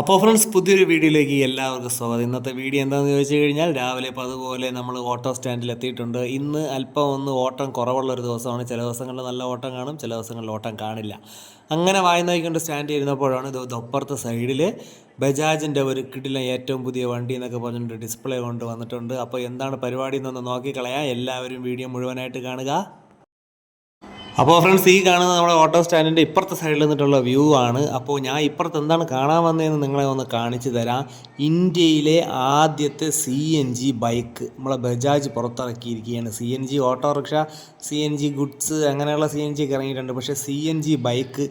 അപ്പോൾ ഫ്രണ്ട്സ് പുതിയൊരു വീഡിയോയിലേക്ക് എല്ലാവർക്കും സ്വാഗതം. ഇന്നത്തെ വീഡിയോ എന്താണെന്ന് ചോദിച്ചു കഴിഞ്ഞാൽ രാവിലെ ഇപ്പോൾ അതുപോലെ നമ്മൾ ഓട്ടോ സ്റ്റാൻഡിൽ എത്തിയിട്ടുണ്ട്. ഇന്ന് അല്പം ഒന്ന് ഓട്ടം കുറവുള്ള ഒരു ദിവസമാണ്. ചില ദിവസങ്ങളിൽ നല്ല ഓട്ടം കാണും ചില ദിവസങ്ങളിൽ ഓട്ടം കാണില്ല. അങ്ങനെ വായി നോക്കിക്കൊണ്ട് സ്റ്റാൻഡ് ഇരുന്നപ്പോഴാണ് ഇത് അപ്പുറത്തെ സൈഡിൽ ബജാജിന്റെ ഒരു കിടിലം ഏറ്റവും പുതിയ വണ്ടി എന്നൊക്കെ പറഞ്ഞിട്ട് ഡിസ്പ്ലേ കൊണ്ട് വന്നിട്ടുണ്ട്. അപ്പോൾ എന്താണ് പരിപാടി എന്നൊന്ന് നോക്കിക്കളയാം. എല്ലാവരും വീഡിയോ മുഴുവനായിട്ട് കാണുക. അപ്പോൾ ഫ്രണ്ട്സ് ഈ കാണുന്നത് നമ്മുടെ ഓട്ടോ സ്റ്റാൻഡിന്റെ ഇപ്പുറത്തെ സൈഡിൽ നിന്നിട്ടുള്ള വ്യൂ ആണ്. അപ്പോൾ ഞാൻ ഇപ്പുറത്ത് എന്താണ് കാണാൻ വന്നതെന്ന് നിങ്ങളെ ഒന്ന് കാണിച്ചു തരാം. ഇന്ത്യയിലെ ആദ്യത്തെ സി എൻ ജി ബൈക്ക് നമ്മളെ Bajaj പുറത്തിറക്കിയിരിക്കുകയാണ്. C N G autorickshaw C N G goods അങ്ങനെയുള്ള സി എൻ ജി ഇറങ്ങിയിട്ടുണ്ട്. പക്ഷേ സി എൻ ജി ബൈക്ക്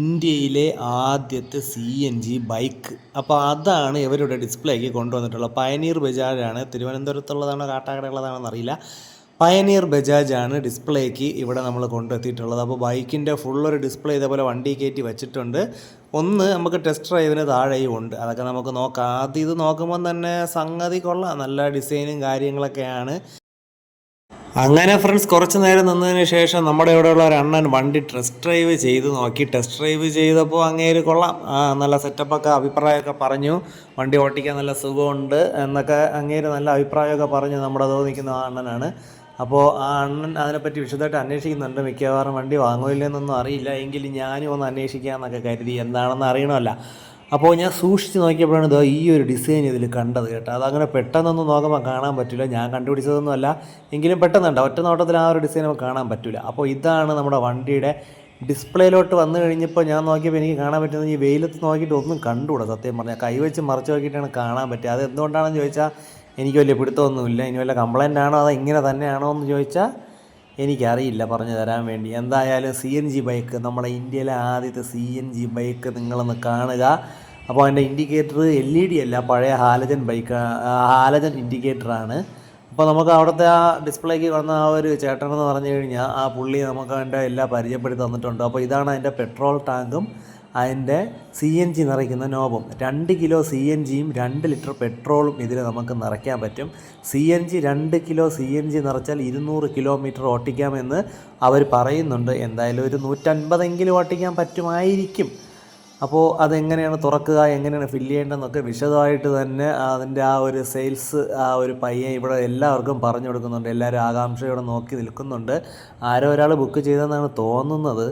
ഇന്ത്യയിലെ ആദ്യത്തെ സി എൻ ജി ബൈക്ക് അപ്പോൾ അതാണ് ഇവരുടെ ഡിസ്പ്ലേക്ക് കൊണ്ടുവന്നിട്ടുള്ളത്. പയനീർ ബജാജാണ് തിരുവനന്തപുരത്തുള്ളതാണോ കാട്ടാക്കടയുള്ളതാണോ അറിയില്ല പയനീർ ആണ് ഡിസ്പ്ലേക്ക് ഇവിടെ നമ്മൾ കൊണ്ടെത്തിയിട്ടുള്ളത്. അപ്പോൾ ബൈക്കിന്റെ ഫുൾ ഒരു ഡിസ്പ്ലേ ഇതേപോലെ വണ്ടി കയറ്റി വെച്ചിട്ടുണ്ട്. ഒന്ന് നമുക്ക് ടെസ്റ്റ് ഡ്രൈവിന് താഴെയും ഉണ്ട്. അതൊക്കെ നമുക്ക് നോക്കാം. ആദ്യം ഇത് നോക്കുമ്പോൾ തന്നെ സംഗതി കൊള്ളാം. നല്ല ഡിസൈനും കാര്യങ്ങളൊക്കെയാണ്. അങ്ങനെ ഫ്രണ്ട്സ് കുറച്ച് നേരം നിന്നതിന് ശേഷം നമ്മുടെ ഇവിടെയുള്ള ഒരു അണ്ണൻ വണ്ടി ടെസ്റ്റ് ഡ്രൈവ് ചെയ്ത് നോക്കി. ടെസ്റ്റ് ഡ്രൈവ് ചെയ്തപ്പോൾ അങ്ങേര് കൊള്ളാം. നല്ല സെറ്റപ്പൊക്കെ അഭിപ്രായമൊക്കെ പറഞ്ഞു. വണ്ടി ഓട്ടിക്കാൻ നല്ല സുഖമുണ്ട് എന്നൊക്കെ അങ്ങേര് നല്ല അഭിപ്രായമൊക്കെ പറഞ്ഞു. നമ്മുടെ ആ അണ്ണനാണ്. അപ്പോൾ ആ അണ്ണൻ അതിനെപ്പറ്റി വിശദമായിട്ട് അന്വേഷിക്കുന്നുണ്ട്. മിക്കവാറും വണ്ടി വാങ്ങുമില്ലെന്നൊന്നും അറിയില്ല. എങ്കിലും ഞാനും ഒന്ന് അന്വേഷിക്കാമെന്നൊക്കെ കരുതി എന്താണെന്ന് അറിയണമല്ല. അപ്പോൾ ഞാൻ സൂക്ഷിച്ച് നോക്കിയപ്പോഴാണ് ഇതോ ഈ ഒരു ഡിസൈൻ ഇതിൽ കണ്ടത് കേട്ടോ. അതങ്ങനെ പെട്ടെന്നൊന്നും നോക്കുമ്പോൾ കാണാൻ പറ്റില്ല. ഞാൻ കണ്ടുപിടിച്ചതൊന്നുമല്ല എങ്കിലും പെട്ടെന്നുണ്ട്. ഒറ്റ നോട്ടത്തിൽ ആ ഒരു ഡിസൈൻ നമുക്ക് കാണാൻ പറ്റില്ല അപ്പോൾ ഇതാണ് നമ്മുടെ വണ്ടിയുടെ ഡിസ്പ്ലേയിലോട്ട് വന്നു കഴിഞ്ഞപ്പോൾ ഞാൻ നോക്കിയപ്പോൾ എനിക്ക് കാണാൻ പറ്റുന്നത് ഈ വെയിലത്ത് നോക്കിയിട്ട് ഒന്നും കണ്ടുകൂടാ സത്യം പറഞ്ഞാൽ കൈവച്ച് മറിച്ച് നോക്കിയിട്ടാണ് കാണാൻ പറ്റുക അത് എന്തുകൊണ്ടാണെന്ന് ചോദിച്ചാൽ എനിക്ക് വലിയ പിടുത്തമൊന്നുമില്ല. ഇനി വല്ല കംപ്ലൈന്റ് ആണോ അതോ ഇങ്ങനെ തന്നെയാണോ എന്ന് ചോദിച്ചാൽ എനിക്കറിയില്ല പറഞ്ഞു തരാൻ വേണ്ടി. എന്തായാലും സി എൻ ജി ബൈക്ക് നമ്മുടെ ഇന്ത്യയിലെ ആദ്യത്തെ സി എൻ ജി ബൈക്ക് നിങ്ങളൊന്ന് കാണുക. അപ്പോൾ അതിന്റെ ഇൻഡിക്കേറ്റർ എൽ ഇ ഡി അല്ല പഴയ ഹാലജൻ ബൈക്ക് ഹാലജൻ ഇൻഡിക്കേറ്ററാണ് അപ്പോൾ നമുക്ക് അവിടുത്തെ ആ ഡിസ്പ്ലേക്ക് വന്ന ആ ഒരു ചേട്ടനെന്ന് പറഞ്ഞു കഴിഞ്ഞാൽ ആ പുള്ളി നമുക്ക് അതിന്റെ എല്ലാം പരിചയപ്പെടുത്തി തന്നിട്ടുണ്ട്. അപ്പോൾ ഇതാണ് അതിന്റെ പെട്രോൾ ടാങ്കും അതിന്റെ സി എൻ ജി നിറയ്ക്കുന്ന നോബും. രണ്ട് കിലോ സി എൻ ജിയും രണ്ട് ലിറ്റർ പെട്രോളും ഇതിൽ നമുക്ക് നിറയ്ക്കാൻ പറ്റും. സി എൻ ജി രണ്ട് കിലോ സി എൻ ജി നിറച്ചാൽ ഇരുന്നൂറ് കിലോമീറ്റർ ഓട്ടിക്കാമെന്ന് അവർ പറയുന്നുണ്ട്. എന്തായാലും ഒരു നൂറ്റൻപതെങ്കിലും ഓട്ടിക്കാൻ പറ്റുമായിരിക്കും. അപ്പോൾ അതെങ്ങനെയാണ് തുറക്കുക എങ്ങനെയാണ് ഫില്ല് ചെയ്യേണ്ടതെന്നൊക്കെ വിശദമായിട്ട് തന്നെ അതിന്റെ ആ ഒരു സെയിൽസ് ആ ഒരു പയ്യൻ ഇവിടെ എല്ലാവർക്കും പറഞ്ഞു കൊടുക്കുന്നുണ്ട്. എല്ലാവരും ആകാംക്ഷയോടെ നോക്കി നിൽക്കുന്നുണ്ട്. ആരോ ഒരാൾ ബുക്ക് ചെയ്തെന്നാണ് തോന്നുന്നത്.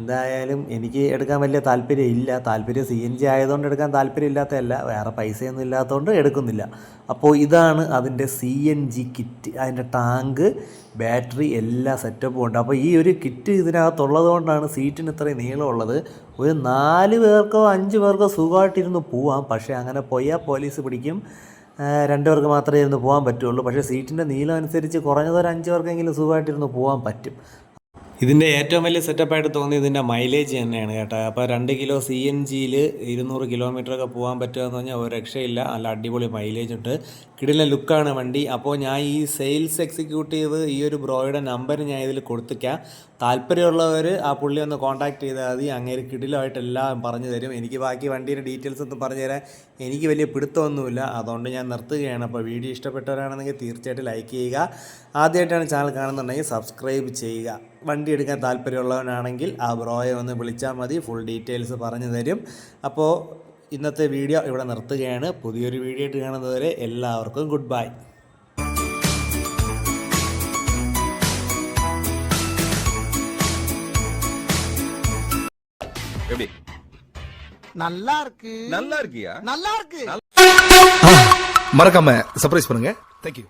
എന്തായാലും എനിക്ക് എടുക്കാൻ വലിയ താല്പര്യം ഇല്ല. താല്പര്യം സി എൻ ജി ആയതുകൊണ്ട് എടുക്കാൻ താല്പര്യം ഇല്ലാത്തതല്ല വേറെ പൈസയൊന്നും ഇല്ലാത്തതുകൊണ്ട് എടുക്കുന്നില്ല. അപ്പോൾ ഇതാണ് അതിന്റെ സി എൻ ജി കിറ്റ് അതിന്റെ ടാങ്ക് ബാറ്ററി എല്ലാ സെറ്റപ്പും ഉണ്ട്. അപ്പോൾ ഈ ഒരു കിറ്റ് ഇതിനകത്തുള്ളത് കൊണ്ടാണ് സീറ്റിന് ഇത്രയും നീളമുള്ളത്. ഒരു നാല് പേർക്കോ അഞ്ച് പേർക്കോ സുഖമായിട്ടിരുന്ന് പോവാം. പക്ഷേ അങ്ങനെ പോയാൽ പോലീസ് പിടിക്കും. രണ്ട് പേർക്ക് മാത്രമേ ഇരുന്ന് പോകാൻ പറ്റുള്ളൂ. പക്ഷേ സീറ്റിന്റെ നീളം അനുസരിച്ച് കുറഞ്ഞതൊരു അഞ്ച് പേർക്കെങ്കിലും സുഖമായിട്ടിരുന്ന് പോകാൻ പറ്റും. ഇതിന്റെ ഏറ്റവും വലിയ സെറ്റപ്പായിട്ട് തോന്നിയത് ഇതിന്റെ മൈലേജ് തന്നെയാണ് കേട്ടോ. അപ്പോൾ രണ്ട് കിലോ സി എൻ ജിയിൽ ഇരുന്നൂറ് കിലോമീറ്ററൊക്കെ പോകാൻ പറ്റുകയെന്ന് പറഞ്ഞാൽ ഒരു രക്ഷയില്ല. നല്ല അടിപൊളി മൈലേജ് ഉണ്ട്. കിടില ലുക്കാണ് വണ്ടി. അപ്പോൾ ഞാൻ ഈ സെയിൽസ് എക്സിക്യൂട്ടീവ് ഈ ഒരു ബ്രോയുടെ നമ്പർ ഞാൻ ഇതിൽ കൊടുത്തിക്കാം. താല്പര്യമുള്ളവർ ആ പുള്ളി ഒന്ന് കോൺടാക്ട് ചെയ്താൽ മതി. അങ്ങേര് കിടിലമായിട്ട് എല്ലാം പറഞ്ഞു തരും. എനിക്ക് ബാക്കി വണ്ടിയുടെ ഡീറ്റെയിൽസ് ഒന്നും പറഞ്ഞു തരാൻ എനിക്ക് വലിയ പിടുത്തമൊന്നുമില്ല. അതുകൊണ്ട് ഞാൻ നിർത്തുകയാണ്. അപ്പോൾ വീഡിയോ ഇഷ്ടപ്പെട്ടവരാണെന്നെങ്കിൽ തീർച്ചയായിട്ടും ലൈക്ക് ചെയ്യുക. ആദ്യമായിട്ടാണ് ചാനൽ കാണുന്നുണ്ടെങ്കിൽ സബ്സ്ക്രൈബ് ചെയ്യുക. വണ്ടി എടുക്കാൻ താല്പര്യമുള്ളവനാണെങ്കിൽ ആ ബ്രോയെ ഒന്ന് വിളിച്ചാൽ മതി ഫുൾ ഡീറ്റെയിൽസ് പറഞ്ഞു തരും അപ്പോൾ ഇന്നത്തെ വീഡിയോ ഇവിടെ നിർത്തുകയാണ് പുതിയൊരു വീഡിയോ ആയിട്ട് കാണുന്നതുവരെ എല്ലാവർക്കും ഗുഡ് ബൈ எப்படி நல்லா இருக்கு நல்லா இருக்கியா நல்லா இருக்கு மறக்காம சர்ப்ரைஸ் பண்ணுங்க தேங்க்யூ